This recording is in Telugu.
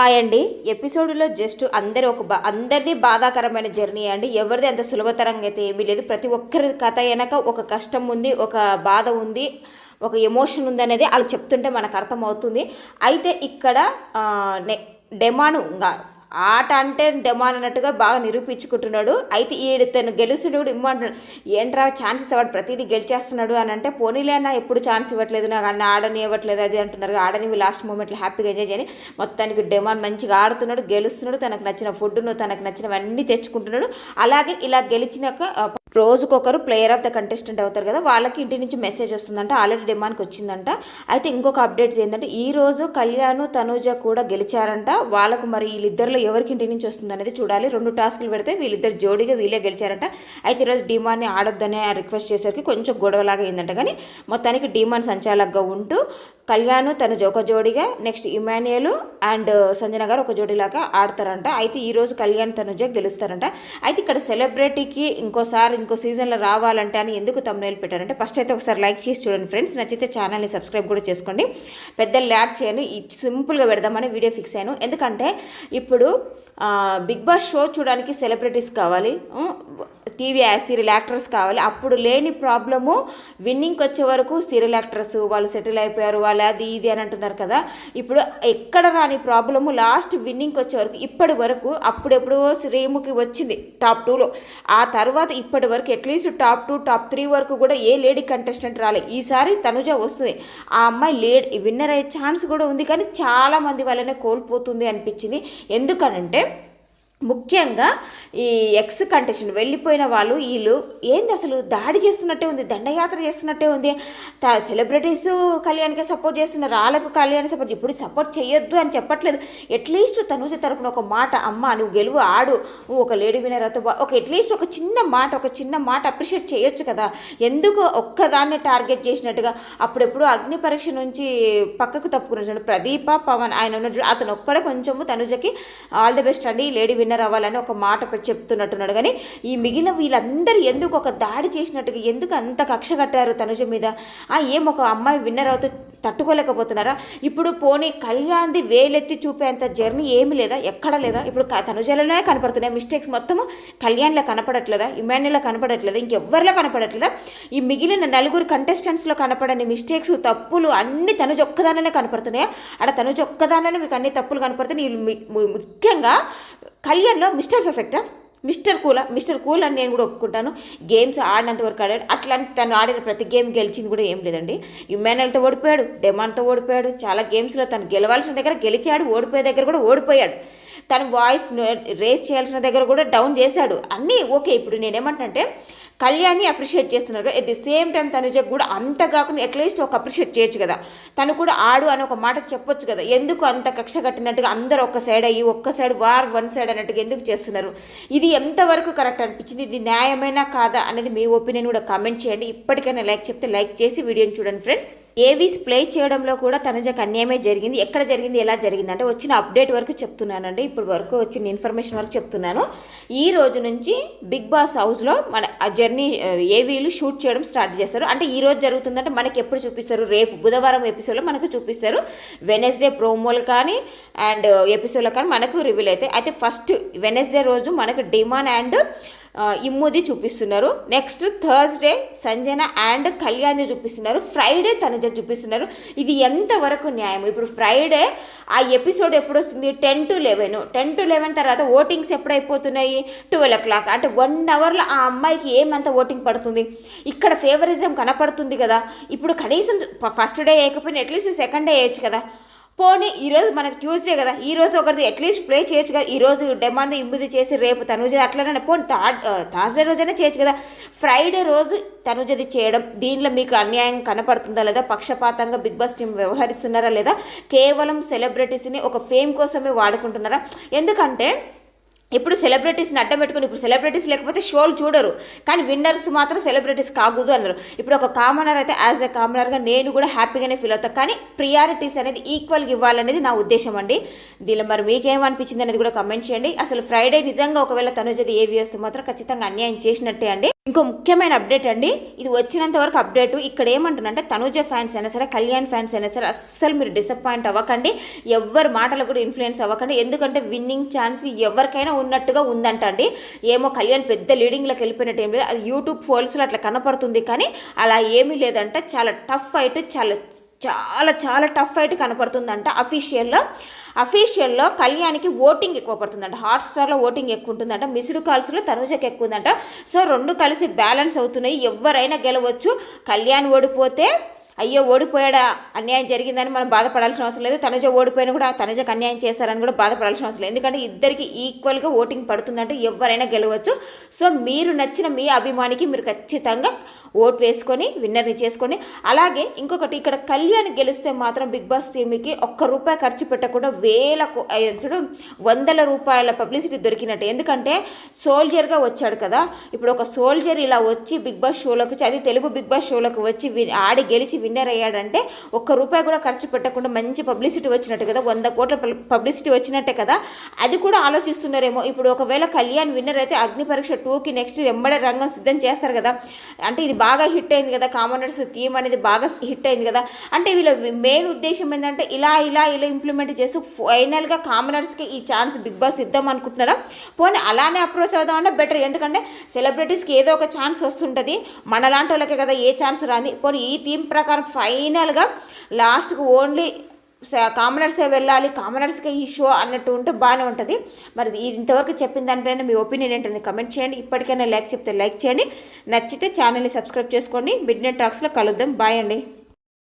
హాయ్ అండి. ఎపిసోడ్లో జస్ట్ అందరి ఒక బా అందరిది బాధాకరమైన జర్నీ అండి. ఎవరిది అంత సులభతరంగా అయితే ఏమీ లేదు. ప్రతి ఒక్కరి కథ వెనక ఒక కష్టం ఉంది ఒక బాధ ఉంది ఒక ఎమోషన్ ఉంది అనేది వాళ్ళు చెప్తుంటే మనకు అర్థమవుతుంది. అయితే ఇక్కడ డెమాను ఆట అంటే డెమాన్ అన్నట్టుగా బాగా నిరూపించుకుంటున్నాడు. అయితే ఈ తను గెలుచుడు కూడా ఇమ్మంటున్నాడు. ఏంట్రా ఛాన్స్ ఇస్తాడు ప్రతిదీ గెలిచేస్తున్నాడు అని అంటే పోనీలే అన్న ఎప్పుడు ఛాన్స్ ఇవ్వట్లేదు నాకు అన్న ఆడని ఇవ్వట్లేదు అది అంటున్నారు. ఆడని లాస్ట్ మూమెంట్లో హ్యాపీగా ఎంజాయ్ చేయని మొత్తానికి డెమాన్ మంచిగా ఆడుతున్నాడు గెలుస్తున్నాడు. తనకు నచ్చిన ఫుడ్ను తనకు నచ్చినవన్నీ తెచ్చుకుంటున్నాడు. అలాగే ఇలా గెలిచినాక రోజుకొకరు ప్లేయర్ ఆఫ్ ద కంటెస్టెంట్ అవుతారు కదా వాళ్ళకి ఇంటి నుంచి మెసేజ్ వస్తుందంట ఆల్రెడీ డిమాండ్కి వచ్చిందంట. అయితే ఇంకొక అప్డేట్స్ ఏంటంటే ఈ రోజు కళ్యాణ్ తనూజ కూడా గెలిచారంట. వాళ్ళకు మరి వీళ్ళిద్దరిలో ఎవరికి ఇంటి నుంచి వస్తుంది అనేది చూడాలి. రెండు టాస్కులు పెడితే వీళ్ళిద్దరు జోడీగా వీళ్ళే గెలిచారంట. అయితే ఈరోజు డిమాండ్ని ఆడొద్దనే రిక్వెస్ట్ చేసరికి కొంచెం గొడవలాగా అయిందంట. కానీ మొత్తానికి డిమాండ్ సంచాలకుగా ఉంటూ కళ్యాణ్ తన ఒక జోడిగా నెక్స్ట్ ఇమాన్యుయల్ అండ్ సంజన గారు ఒక జోడిలాగా ఆడతారంట. అయితే ఈరోజు కళ్యాణ్ తనుజ గెలుస్తారంట. అయితే ఇక్కడ సెలబ్రిటీకి ఇంకోసారి ఇంకో సీజన్లో రావాలంటే అని ఎందుకు తమ్నేల్ పెట్టారంటే ఫస్ట్ అయితే ఒకసారి లైక్ చేసి చూడండి ఫ్రెండ్స్. నచ్చితే ఛానల్ని సబ్స్క్రైబ్ కూడా చేసుకోండి. పెద్ద ల్యాక్ చేయను ఈ సింపుల్గా పెడదామని వీడియో ఫిక్స్ అయ్యాను. ఎందుకంటే ఇప్పుడు బిగ్ బాస్ షో చూడడానికి సెలబ్రిటీస్ కావాలి. టీవీ సీరియల్ యాక్టర్స్ కావాలి. అప్పుడు లేని ప్రాబ్లము విన్నింగ్కి వచ్చే వరకు సీరియల్ యాక్టర్స్ వాళ్ళు సెటిల్ అయిపోయారు వాళ్ళు అది ఇది అని అంటున్నారు కదా. ఇప్పుడు ఎక్కడ రాని ప్రాబ్లము లాస్ట్ విన్నింగ్కి వచ్చే వరకు ఇప్పటి వరకు అప్పుడెప్పుడో శ్రీముఖి వచ్చింది టాప్ టూలో ఆ తర్వాత ఇప్పటి వరకు at least top two top three వరకు కూడా ఏ లేడీ కంటెస్టెంట్ రాలేదు ఈసారి తనుజ వస్తుంది. ఆ అమ్మాయి లేడ్ విన్నర్ అయ్యే ఛాన్స్ కూడా ఉంది. కానీ చాలామంది వాళ్ళనే కోల్పోతుంది అనిపించింది. ఎందుకనంటే ముఖ్యంగా ఈ ఎక్స్ కంటెషన్ వెళ్ళిపోయిన వాళ్ళు వీళ్ళు ఏంది అసలు దాడి చేస్తున్నట్టే ఉంది దండయాత్ర చేస్తున్నట్టే ఉంది త సెలబ్రిటీస్ కళ్యాణ్కే సపోర్ట్ చేస్తున్నారు వాళ్ళకు కళ్యాణ్ సపోర్ట్ ఇప్పుడు సపోర్ట్ చేయొద్దు అని చెప్పట్లేదు. అట్లీస్ట్ తనుజ తరపున ఒక మాట అమ్మ నువ్వు గెలువు ఆడు నువ్వు ఒక లేడీ వినర్ అవుతావు ఒక అట్లీస్ట్ ఒక చిన్న మాట ఒక చిన్న మాట అప్రిషియేట్ చేయొచ్చు కదా. ఎందుకు ఒక్కదాన్నే టార్గెట్ చేసినట్టుగా? అప్పుడెప్పుడు అగ్ని పరీక్ష నుంచి పక్కకు తప్పుకున్నాడు ప్రదీప పవన్ ఆయన ఉన్న అతను ఒక్కడే కొంచెము తనుజకి ఆల్ ది బెస్ట్ అండి లేడీ విన్నర్ విన్నర్ అవ్వాలని ఒక మాట చెప్తున్నట్టున్నాడు. కానీ ఈ మిగిలిన వీళ్ళందరూ ఎందుకు ఒక దాడి చేసినట్టుగా ఎందుకు అంత కక్ష కట్టారు తనుజ మీద? ఆ ఏం ఒక అమ్మాయి విన్నర్ అవుతూ తట్టుకోలేకపోతున్నారా? ఇప్పుడు పోనీ కళ్యాణ్ది వేలెత్తి చూపేంత జర్నీ ఏమి లేదా? ఎక్కడ లేదా? ఇప్పుడు తనుజలనే కనపడుతున్నాయి. మిస్టేక్స్ మొత్తము కళ్యాణ్లో కనపడట్లేదా? ఇమాన్యులో కనపడట్లేదా? ఇంకెవ్వరిలో కనపడట్లేదా? ఈ మిగిలిన నలుగురు కంటెస్టెంట్స్లో కనపడని మిస్టేక్స్ తప్పులు అన్ని తనుజ ఒక్కదానిలోనే కనపడుతున్నాయా? అక్కడ తనుజ ఒక్కదానిలోనే మీకు అన్ని తప్పులు కనపడుతున్నాయి. ముఖ్యంగా కళ్యాణ్ ము- మిస్టర్ పర్ఫెక్టా మిస్టర్ కూలా మిస్టర్ కూల్ అని నేను కూడా ఒప్పుకుంటాను. గేమ్స్ ఆడినంత వరకు ఆడాడు. అట్లా తను ఆడిన ప్రతి గేమ్ గెలిచింది కూడా ఏం లేదండి. యుమానల్తో ఓడిపోయాడు డెమాన్తో ఓడిపోయాడు. చాలా గేమ్స్లో తను గెలవాల్సిన దగ్గర గెలిచాడు ఓడిపోయే దగ్గర కూడా ఓడిపోయాడు. తను వాయిస్ రేస్ చేయాల్సిన దగ్గర కూడా డౌన్ చేశాడు. అన్నీ ఓకే. ఇప్పుడు నేనేమంటానంటే కళ్యాణ్ని అప్రిషియేట్ చేస్తున్నారు. ఎట్ ది సేమ్ టైం తనుజకు కూడా అంత కాకుండా అట్లీస్ట్ ఒక అప్రిషియేట్ చేయొచ్చు కదా. తను కూడా ఆడు అని ఒక మాట చెప్పొచ్చు కదా. ఎందుకు అంత కక్ష కట్టినట్టుగా అందరూ ఒక్క సైడ్ అయ్యి ఒక్క సైడ్ వార్ వన్ సైడ్ అన్నట్టుగా ఎందుకు చేస్తున్నారు? ఇది ఎంతవరకు కరెక్ట్ అనిపించింది? ఇది న్యాయమైనా కాదా? అనేది మీ ఒపీనియన్ కూడా కామెంట్ చేయండి. ఇప్పటికైనా లైక్ చెప్తే లైక్ చేసి వీడియోని చూడండి ఫ్రెండ్స్ ఏవీస్ ప్లే చేయడంలో కూడా తనుజకు అన్యాయమే జరిగింది. ఎక్కడ జరిగింది? ఎలా జరిగింది? అంటే వచ్చిన అప్డేట్ వరకు చెప్తున్నానండి. ఇప్పుడు వరకు వచ్చిన ఇన్ఫర్మేషన్ వరకు చెప్తున్నాను. ఈ రోజు నుంచి బిగ్ బాస్ హౌస్లో మన ఆ జర్నీ ఏవీలు షూట్ చేయడం స్టార్ట్ చేస్తారు. అంటే ఈ రోజు జరుగుతుందంటే మనకి ఎప్పుడు చూపిస్తారు? రేపు బుధవారం ఎపిసోడ్లో మనకు చూపిస్తారు. వెనస్డే ప్రోమోలు కానీ అండ్ ఎపిసోడ్లో కానీ మనకు రివీల్ అవుతాయి. అయితే ఫస్ట్ వెనస్డే రోజు మనకు డిమాన్ అండ్ ఇమ్ముది చూపిస్తున్నారు. నెక్స్ట్ థర్స్డే సంజన అండ్ కళ్యాణ్ని చూపిస్తున్నారు. ఫ్రైడే తనుజ చూపిస్తున్నారు. ఇది ఎంతవరకు న్యాయం ఇప్పుడు ఫ్రైడే ఆ ఎపిసోడ్ ఎప్పుడు వస్తుంది ten to eleven ten to eleven తర్వాత ఓటింగ్స్ ఎప్పుడు అయిపోతున్నాయి ట్వెల్వ్ ఓ క్లాక్ అంటే వన్ అవర్లో ఆ అమ్మాయికి ఏమంత ఓటింగ్ పడుతుంది? ఇక్కడ ఫేవరిజం కనపడుతుంది కదా. ఇప్పుడు కనీసం ఫస్ట్ డే వేయకపోయినా అట్లీస్ట్ సెకండ్ డే వేయచ్చు కదా. పోనీ ఈరోజు మనకు ట్యూస్డే కదా ఈ రోజు ఒకరిది అట్లీస్ట్ ప్లే చేయొచ్చు కదా ఈరోజు డిమాండ్ ఇంబుది చేసి రేపు తనుజ అట్లనే పోనీ థర్డ్ థర్స్డే రోజైనా చేయొచ్చు కదా. ఫ్రైడే రోజు తనుజది చేయడం దీనిలో మీకు అన్యాయం కనపడుతుందా లేదా పక్షపాతంగా బిగ్ బాస్ టీం వ్యవహరిస్తున్నారా లేదా కేవలం సెలబ్రిటీస్ని ఒక ఫేమ్ కోసమే వాడుకుంటున్నారా? ఎందుకంటే ఇప్పుడు సెలబ్రిటీస్ని అడ్డం పెట్టుకుని ఇప్పుడు సెలబ్రిటీస్ లేకపోతే షోలు చూడరు. కానీ విన్నర్స్ మాత్రం సెలబ్రిటీస్ కాకూడదు అన్నారు. ఇప్పుడు ఒక కామనర్ అయితే యాజ్ ఎ కామనర్గా నేను కూడా హ్యాపీగానే ఫీల్ అవుతాను కానీ ప్రియారిటీస్ అనేది ఈక్వల్గా ఇవ్వాలనేది నా ఉద్దేశం అండి. దీనిలో మరి మీకేమనిపించింది అనేది కూడా కమెంట్ చేయండి. అసలు ఫ్రైడే నిజంగా ఒకవేళ తనుజది ఏవి వస్తే మాత్రం ఖచ్చితంగా అన్యాయం చేసినట్టే అండి. ఇంకో ముఖ్యమైన అప్డేట్ అండి. ఇది వచ్చినంత వరకు అప్డేట్. ఇక్కడ ఏమంటుందంటే తనుజ ఫ్యాన్స్ అయినా సరే కళ్యాణ్ ఫ్యాన్స్ అయినా సరే అస్సలు మీరు డిసప్పాయింట్ అవ్వకండి. ఎవరి మాటలు కూడా ఇన్ఫ్లుయెన్స్ అవ్వకండి. ఎందుకంటే విన్నింగ్ ఛాన్స్ ఎవరికైనా ఉన్నట్టుగా ఉందంట అండి ఏమో కళ్యాణ్ పెద్ద లీడింగ్లోకి వెళ్ళిపోయినట్టు ఏం లేదు. అది యూట్యూబ్ ఫోల్స్లో అట్లా కనపడుతుంది కానీ అలా ఏమీ లేదంట. చాలా టఫ్ ఫైట్ చాలా చాలా చాలా టఫ్ ఫైట్ కనపడుతుందంట అఫీషియల్లో అఫీషియల్లో కళ్యాణ్కి ఓటింగ్ ఎక్కువ పడుతుందంట. హాట్ స్టార్లో ఓటింగ్ ఎక్కువ ఉంటుందంట. మిస్డ్ కాల్స్లో తనుజకి ఎక్కువ ఉందంట. సో రెండు కలిసి బ్యాలెన్స్ అవుతున్నాయి. ఎవరైనా గెలవచ్చు. కళ్యాణ్ ఓడిపోతే అయ్యో ఓడిపోయాడా? అన్యాయం జరిగిందని మనం బాధపడాల్సిన అవసరం లేదు. తనుజ ఓడిపోయినా కూడా తనుజకు అన్యాయం చేశారని కూడా బాధపడాల్సిన అవసరం లేదు. ఎందుకంటే ఇద్దరికి ఈక్వల్గా ఓటింగ్ పడుతుందంటే. ఎవరైనా గెలవచ్చు. సో మీరు నచ్చిన మీ అభిమానికి మీరు ఖచ్చితంగా ఓట్ వేసుకొని విన్నర్ని చేసుకొని. అలాగే ఇంకొకటి ఇక్కడ కళ్యాణ్ గెలిస్తే మాత్రం బిగ్ బాస్ టీమ్కి ఒక్క రూపాయి ఖర్చు పెట్టకుండా వేలకు చూడు వందల రూపాయల పబ్లిసిటీ దొరికినట్టు. ఎందుకంటే సోల్జర్గా వచ్చాడు కదా. ఇప్పుడు ఒక సోల్జర్ ఇలా వచ్చి బిగ్ బాస్ షోలోకి అది తెలుగు బిగ్ బాస్ షోలోకి వచ్చి ఆడి గెలిచి విన్నర్ అయ్యాడంటే ఒక్క రూపాయి కూడా ఖర్చు పెట్టకుండా మంచి పబ్లిసిటీ వచ్చినట్టు కదా. వంద కోట్ల పబ్లిసిటీ వచ్చినట్టే కదా. అది కూడా ఆలోచిస్తున్నారేమో. ఇప్పుడు ఒకవేళ కళ్యాణ్ విన్నర్ అయితే అగ్ని పరీక్ష టూకి నెక్స్ట్ ఎంబడే రంగం సిద్ధం చేస్తారు కదా. అంటే ఇది బాగా హిట్ అయింది కదా కామనర్స్ థీమ్ అనేది బాగా హిట్ అయింది కదా. అంటే వీళ్ళ మెయిన్ ఉద్దేశం ఏంటంటే ఇలా ఇలా ఇలా ఇంప్లిమెంట్ చేస్తూ ఫైనల్గా కామనర్స్కి ఈ ఛాన్స్ బిగ్ బాస్ ఇద్దాం అనుకుంటున్నారా? పోనీ అలానే అప్రోచ్ అవుదామన్నా బెటర్ ఎందుకంటే సెలబ్రిటీస్కి ఏదో ఒక ఛాన్స్ వస్తుంటుంది. మనలాంటి వాళ్ళకే కదా ఏ ఛాన్స్ రాని. పోనీ ఈ థీమ్ ప్రకారం ఫైనల్గా లాస్ట్కి ఓన్లీ కామనర్సే వెళ్ళాలి కామనర్స్కే ఈ షో అన్నట్టు ఉంటే బాగానే ఉంటుంది. మరి ఇంతవరకు చెప్పిన దానిపైన మీ ఒపీనియన్ ఏంటని కమెంట్ చేయండి. ఇప్పటికైనా లైక్ చెప్తే లైక్ చేయండి. నచ్చితే ఛానల్ని సబ్స్క్రైబ్ చేసుకోండి. మిడ్ నైట్ టాక్స్లో కలుద్దాం. బాయ్ అండి.